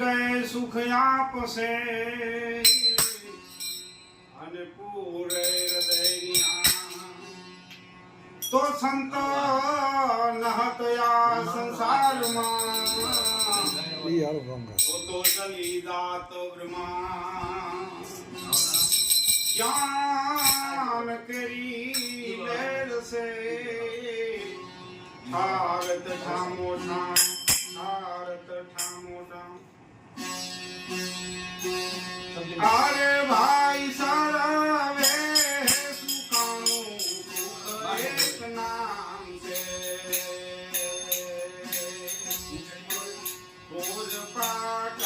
ગયે સુખ આપશે. અને પૂરે હૃદયની તો સંત નહત યા સંસારમાં. તો જલી દાત બ્રહ્મા. જ્ઞાન કરી લેડશે ભારત ધામો ધામ Hold your fire.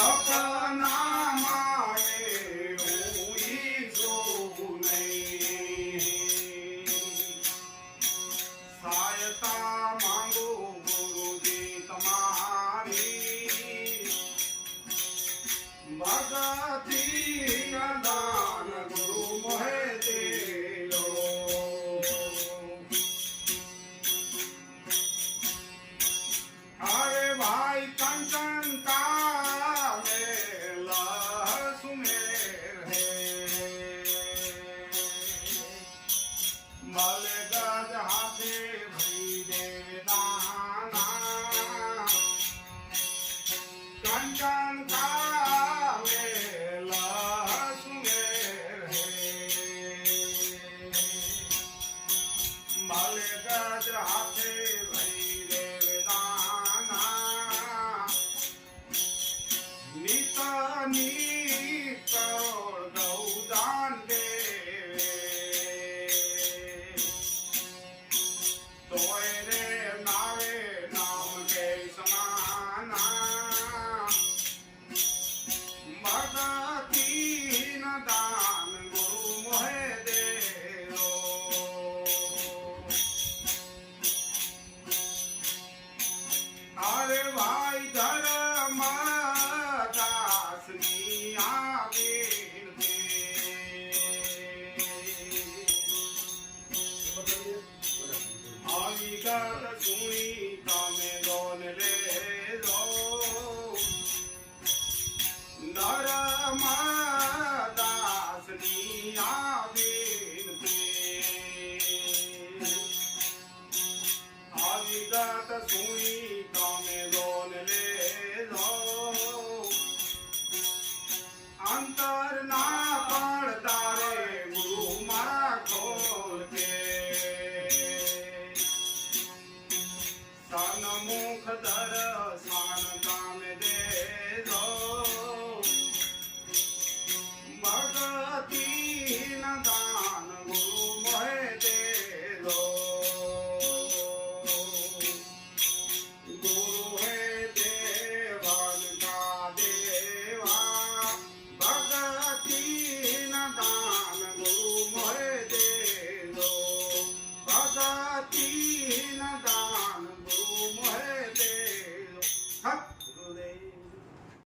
अपना John. দান গুরু মোহে দেও। আরে ভাই ধর্ম দাস মিয়া বীরদে আমি গান শুনি અંતર ના પણ તારે ગુરુ માં ખોલકે સનમુખ દર સાણ